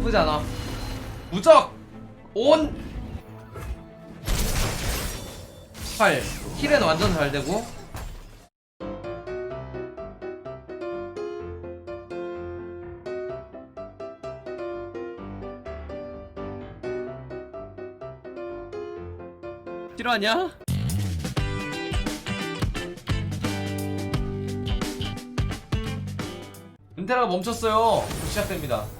나쁘지 않아 무적 온 8 힐은 완전 잘 되고 싫어하냐? 은테라가 멈췄어요. 시작됩니다.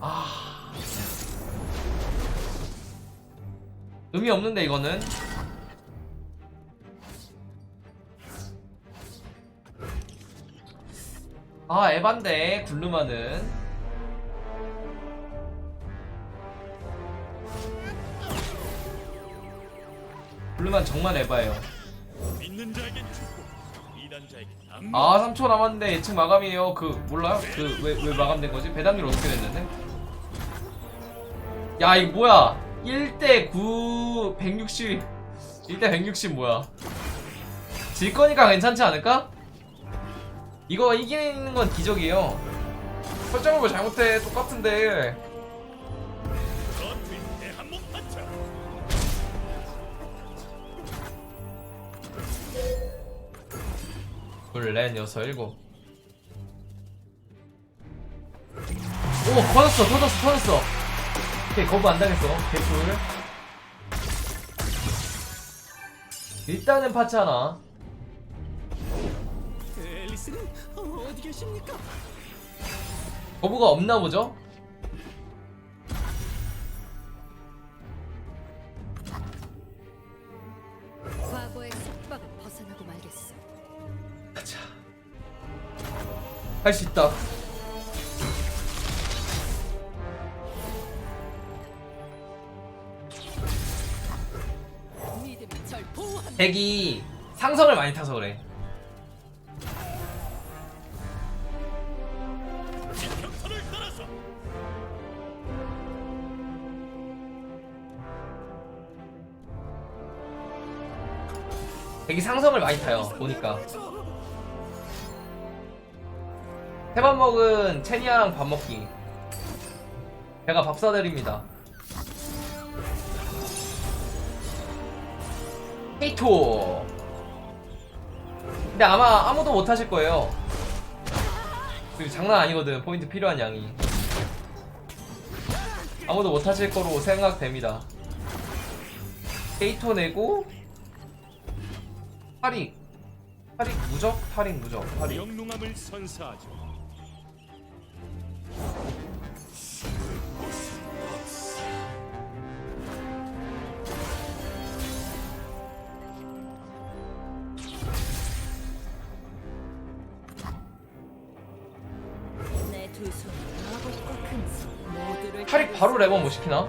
아. 의미 없는데 이거는. 아 에반데 굴르마는 굴르만 정말 에바예요. 아 3초 남았는데 예측 마감이에요 그 몰라요? 그 왜 왜 마감된 거지? 배당률 어떻게 됐는데? 야 이거 뭐야? 1대 9 160 1대 160 뭐야? 질 거니까 괜찮지 않을까? 이거 이기는 건 기적이에요. 설정을 뭐 잘못해 똑같은데. 둘넷 여섯 일곱. 오 터졌어 터졌어 터졌어 오케이 거부 안 당했어 개꿀 일단은 파츠 하나 앨리스는 어디 계십니까? 거부가 없나 보죠? 과거의 속박을 벗어나고 말겠어. 가자 할 수 있다 백이 상성을 많이 타서 그래. 백이 상성을 많이 타요 보니까. 세 밥 먹은 체니아랑 밥 먹기. 배가 밥 사드립니다 헤이토. 근데 아마 아무도 못 하실 거예요. 그리고 장난 아니거든. 포인트 필요한 양이. 아무도 못 하실 거로 생각됩니다. 헤이토 내고 파릭 파릭 무적? 파릭 무적. 파릭 영롱함을 선사하죠. 바로 레버 못 시키나?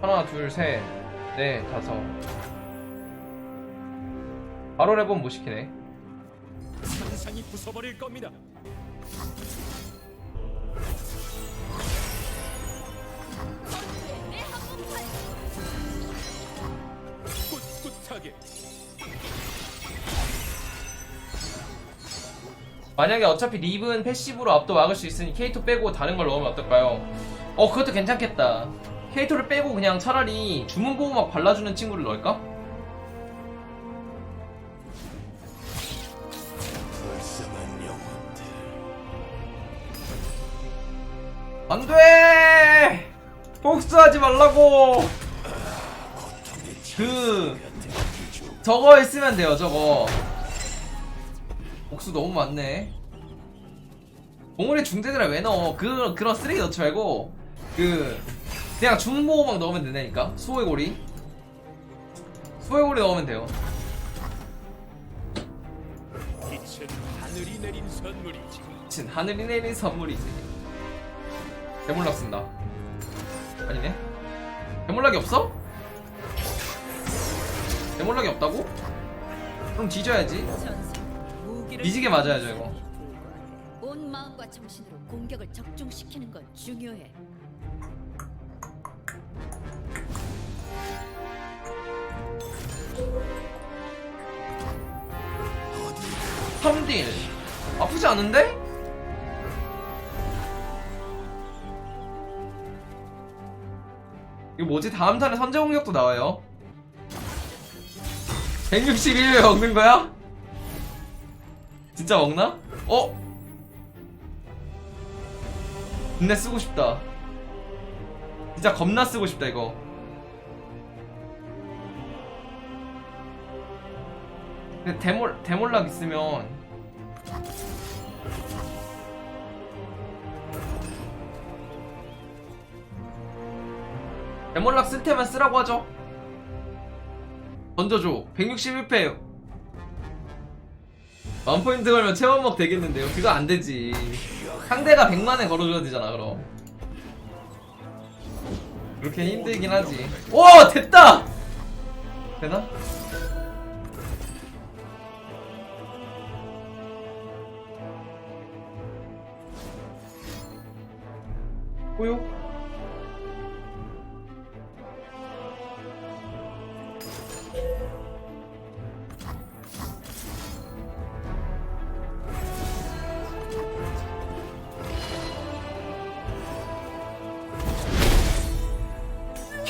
하나 둘 셋 넷 다섯 바로 레버 못 시키네 상상이 부숴버릴 겁니다. 꿋꿋하게 만약에 어차피 립은 패시브로 압도 막을 수 있으니 K2 빼고 다른 걸 넣으면 어떨까요? 어 그것도 괜찮겠다. K2를 빼고 그냥 차라리 주문 보호막 발라주는 친구를 넣을까? 안돼! 복수하지 말라고! 그 저거 했으면 돼요 저거. 복수 너무 많네. 봉우리 중대들아 왜 넣어? 그 그런 쓰레기 넣지 말고 그 그냥 중보호막 넣으면 된다니까 수호의 고리 수호의 고리 넣으면 돼요 빛은 하늘이 내린 선물이지. 진 하늘이 내린 선물이지 대물락 쓴다 아니네 대물락이 없어? 대물락이 없다고? 그럼 뒤져야지 무기를 뒤지게 맞아야죠 이거 온 마음과 정신으로 공격을 적중시키는 건 중요해. 삼딜 아프지 않은데? 이거 뭐지? 다음 턴에 선제 공격도 나와요 161회 먹는 거야? 진짜 먹나? 어? 근데 쓰고 싶다 진짜 겁나 쓰고 싶다 이거 근데 데몰, 데몰락 있으면 데몰락 쓸 테면 쓰라고 하죠. 던져줘. 161패. 만포인트 걸면 체험먹 되겠는데요? 그거 안되지. 상대가 100만에 걸어줘야 되잖아 그럼. 그렇게 힘들긴 하지. 오 됐다! 되나? 호요?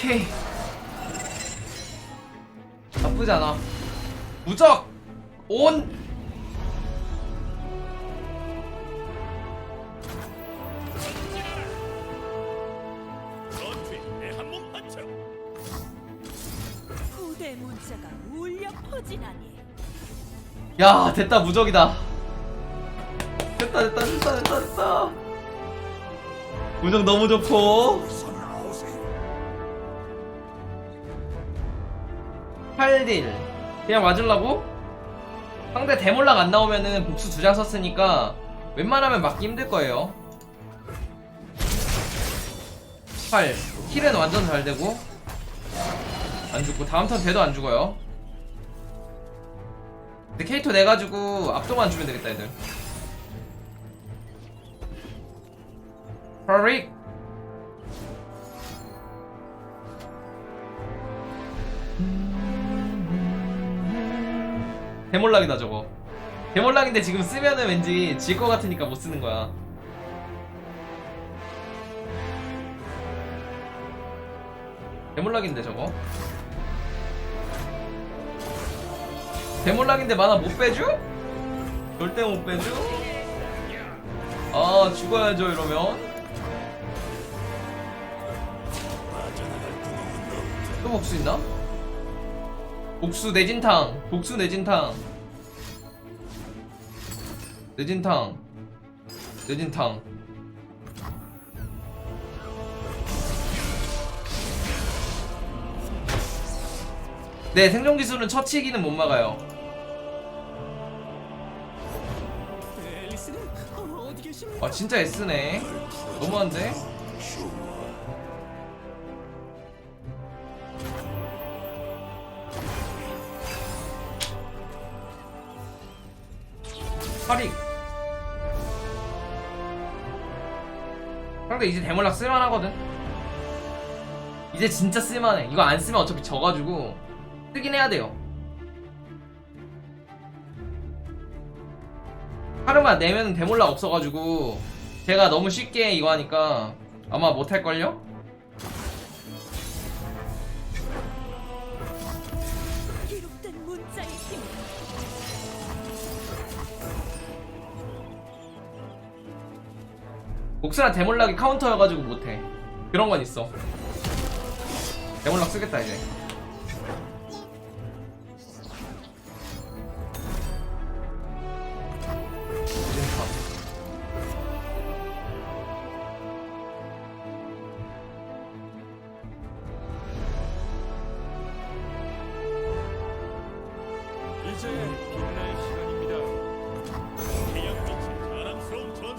오케이. 나쁘지 않아. 무적! 온 문자가 울려 퍼지나니. 야 됐다 무적이다. 됐다 됐다 됐다 됐다 됐다. 무적 너무 좋고. 8딜. 그냥 맞으려고? 상대 데몰락 안 나오면은 복수 두 장 썼으니까 웬만하면 맞기 힘들 거예요. 8 힐은 완전 잘 되고 안 죽고 다음 턴 돼도 안 죽어요. 근데 케이토 내가지고 앞동안 주면 되겠다 애들. 퍼릭 대몰락이다 저거. 대몰락인데 지금 쓰면은 왠지 질 것 같으니까 못 쓰는 거야. 대몰락인데 저거 대몰락인데 만화 못 빼줘? 절대 못 빼줘? 아 죽어야죠 이러면 또 복수 있나? 복수 내진탕 복수 내진탕 내진탕 내진탕 네 생존 기술은 처치기는 못 막아요 아 진짜 S네. 너무한데? 파릭 상대 이제 대물락 쓸만하거든. 이제 진짜 쓸만해. 이거 안 쓰면 어차피 져가지고 쓰긴 해야 돼요 하루만 내면 대몰락 없어가지고 제가 너무 쉽게 이거 하니까 아마 못할걸요? 복수나 대몰락이 카운터여가지고 못해. 그런 건 있어. 대몰락 쓰겠다 이제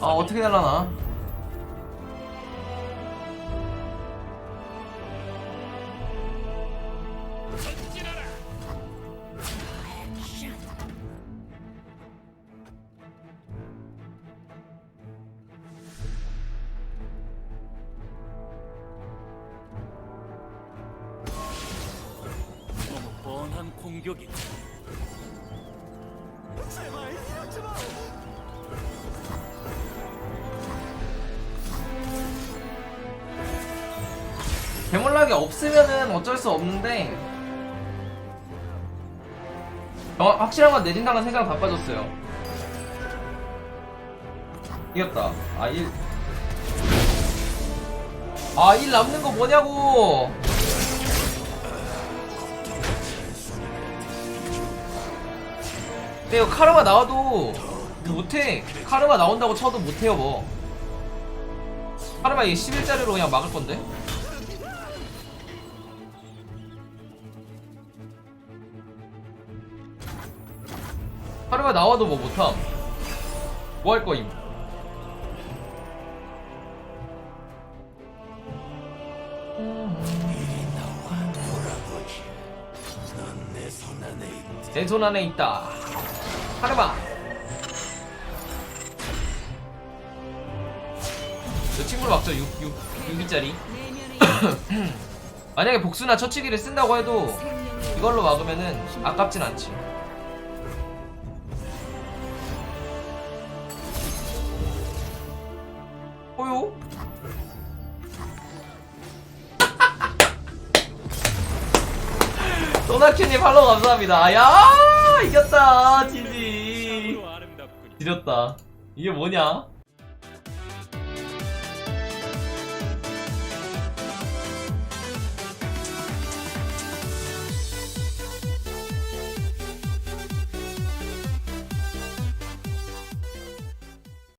아 어떻게 될라나? 전진하라 너무 뻔한 공격이 대물락이 없으면은 어쩔 수 없는데 어, 확실한 건 내진당한 생각 다 빠졌어요 이겼다 아 1. 아, 1 남는 거 뭐냐고! 근데 이거 카르마 나와도 못해. 카르마 나온다고 쳐도 못해요, 뭐. 카르마 이게 11짜리로 그냥 막을 건데? 카르마 나와도 뭐 못함. 뭐 할 거임? 내 손 안에 있다. 카르마. 저 친구를 막죠 6, 6, 6위짜리 내면의 만약에 복수나 처치기를 쓴다고 해도 이걸로 막으면은 아깝진 않지 큐님 팔로우 감사합니다. 야 이겼다 아름답군요. 지렸다. 이게 뭐냐